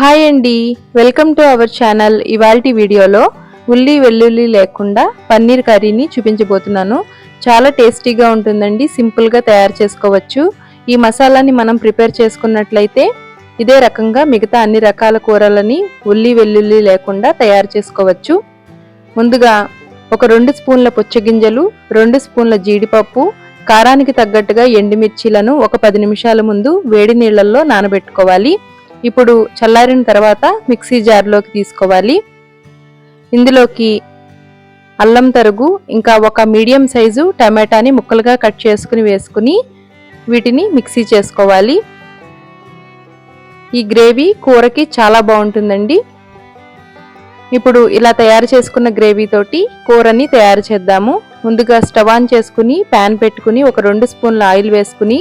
Hi అండి. Welcome to our channel. ఇవాల్టి వీడియోలో ఉల్లి వెల్లుల్లి లేకుండా పన్నీర్ కర్రీని చూపించబోతున్నాను. చాలా టేస్టీగా ఉంటుందండి. సింపుల్గా తయారు చేసుకోవచ్చు. ఈ మసాలాని మనం ప్రిపేర్ చేసుకున్నట్లయితే ఇదే రకంగా మిగతా అన్ని రకాల కూరలని ఉల్లి వెల్లుల్లి లేకుండా తయారు చేసుకోవచ్చు. ముందుగా ఒక రెండు స్పూన్ల పుచ్చగింజలు రెండు స్పూన్ల జీడిపప్పు కారానికి తగ్గట్టుగా ఎండుమిర్చీలను ఒక పది నిమిషాల ముందు వేడి నీళ్ళల్లో నానబెట్టుకోవాలి. ఇప్పుడు చల్లారిన తర్వాత మిక్సీ జార్లోకి తీసుకోవాలి. ఇందులోకి అల్లం తరుగు ఇంకా ఒక మీడియం సైజు టమాటాని ముక్కలుగా కట్ చేసుకుని వేసుకుని వీటిని మిక్సీ చేసుకోవాలి. ఈ గ్రేవీ కూరకి చాలా బాగుంటుందండి. ఇప్పుడు ఇలా తయారు చేసుకున్న గ్రేవీ తోటి కూరని తయారు చేద్దాము. ముందుగా స్టవ్ ఆన్ చేసుకుని ప్యాన్ పెట్టుకుని ఒక రెండు స్పూన్ల ఆయిల్ వేసుకుని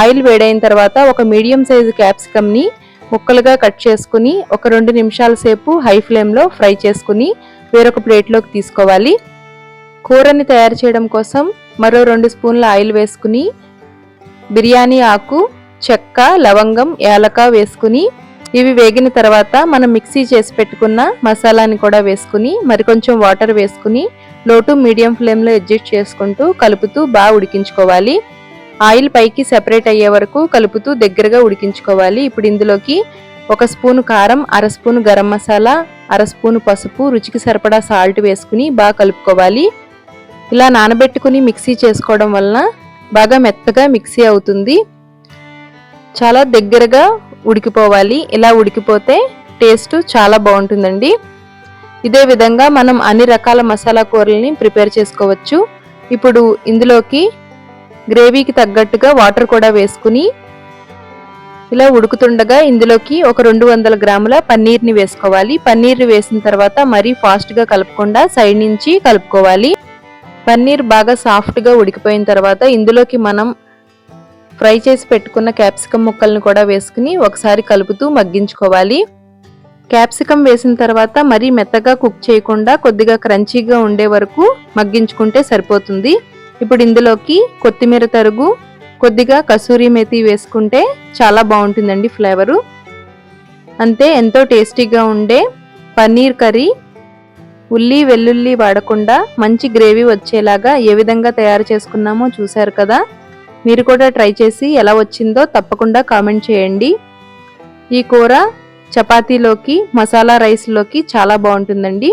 ఆయిల్ వేడైన తర్వాత ఒక మీడియం సైజు క్యాప్సికమ్ని ముక్కలుగా కట్ చేసుకుని ఒక రెండు నిమిషాల సేపు హై ఫ్లేమ్లో ఫ్రై చేసుకుని వేరొక ప్లేట్లోకి తీసుకోవాలి. కూరని తయారు చేయడం కోసం మరో రెండు స్పూన్ల ఆయిల్ వేసుకుని బిర్యానీ ఆకు చెక్క లవంగం ఏలక వేసుకుని ఇవి వేగిన తర్వాత మనం మిక్సీ చేసి పెట్టుకున్న మసాలాని కూడా వేసుకుని మరికొంచెం వాటర్ వేసుకుని లో టు మీడియం ఫ్లేమ్లో అడ్జస్ట్ చేసుకుంటూ కలుపుతూ బాగా ఉడికించుకోవాలి. ఆయిల్ పైకి సెపరేట్ అయ్యే వరకు కలుపుతూ దగ్గరగా ఉడికించుకోవాలి. ఇప్పుడు ఇందులోకి ఒక స్పూను కారం అర స్పూను గరం మసాలా అర స్పూను పసుపు రుచికి సరిపడా సాల్ట్ వేసుకుని బాగా కలుపుకోవాలి. ఇలా నానబెట్టుకుని మిక్సీ చేసుకోవడం వలన బాగా మెత్తగా మిక్సీ అవుతుంది. చాలా దగ్గరగా ఉడికిపోవాలి. ఇలా ఉడికిపోతే టేస్ట్ చాలా బాగుంటుందండి. ఇదే విధంగా మనం అన్ని రకాల మసాలా కూరల్ని ప్రిపేర్ చేసుకోవచ్చు. ఇప్పుడు ఇందులోకి గ్రేవీకి తగ్గట్టుగా వాటర్ కూడా వేసుకుని ఇలా ఉడుకుతుండగా ఇందులోకి ఒక రెండు వందల గ్రాముల పన్నీర్ని వేసుకోవాలి. పన్నీర్ వేసిన తర్వాత మరీ ఫాస్ట్గా కలపకుండా సైడ్ నుంచి కలుపుకోవాలి. పన్నీర్ బాగా సాఫ్ట్గా ఉడికిపోయిన తర్వాత ఇందులోకి మనం ఫ్రై చేసి పెట్టుకున్న క్యాప్సికమ్ ముక్కల్ని కూడా వేసుకుని ఒకసారి కలుపుతూ మగ్గించుకోవాలి. క్యాప్సికమ్ వేసిన తర్వాత మరీ మెత్తగా కుక్ చేయకుండా కొద్దిగా క్రంచీగా ఉండే వరకు మగ్గించుకుంటే సరిపోతుంది. ఇప్పుడు ఇందులోకి కొత్తిమీర తరుగు కొద్దిగా కసూరి మెతి వేసుకుంటే చాలా బాగుంటుందండి ఫ్లేవరు. అంతే ఎంతో టేస్టీగా ఉండే పన్నీర్ కర్రీ. ఉల్లి వెల్లుల్లి వాడకుండా మంచి గ్రేవీ వచ్చేలాగా ఏ విధంగా తయారు చేసుకున్నామో చూశారు కదా? మీరు కూడా ట్రై చేసి ఎలా వచ్చిందో తప్పకుండా కామెంట్ చేయండి. ఈ కూర చపాతీలోకి మసాలా రైస్లోకి చాలా బాగుంటుందండి.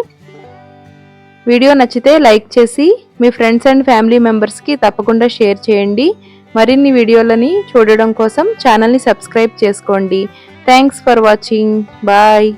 వీడియో నచ్చితే లైక్ చేసి మీ ఫ్రెండ్స్ అండ్ ఫ్యామిలీ మెంబర్స్కి తప్పకుండా షేర్ చేయండి. మరిన్ని వీడియోలని చూడడం కోసం ఛానల్ని సబ్స్క్రైబ్ చేసుకోండి. Thanks for watching. బాయ్.